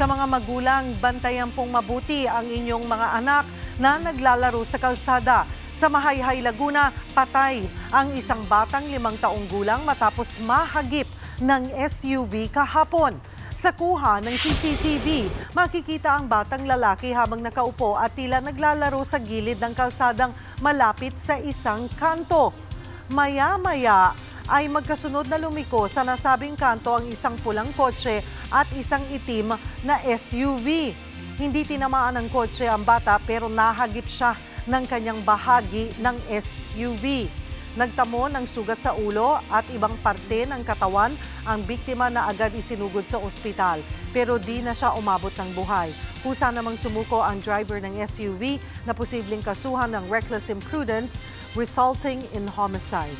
Sa mga magulang, bantayan pong mabuti ang inyong mga anak na naglalaro sa kalsada. Sa Mahayhay, Laguna, patay ang isang batang limang taong gulang matapos mahagip ng SUV kahapon. Sa kuha ng CCTV, makikita ang batang lalaki habang nakaupo at tila naglalaro sa gilid ng kalsadang malapit sa isang kanto. Maya-maya ay magkasunod na lumiko sa nasabing kanto ang isang pulang kotse at isang itim na SUV. Hindi tinamaan ng kotse ang bata pero nahagip siya ng kanyang bahagi ng SUV. Nagtamo ng sugat sa ulo at ibang parte ng katawan ang biktima na agad isinugod sa ospital pero di na siya umabot ng buhay. Kusa namang sumuko ang driver ng SUV na posibleng kasuhan ng reckless imprudence resulting in homicide.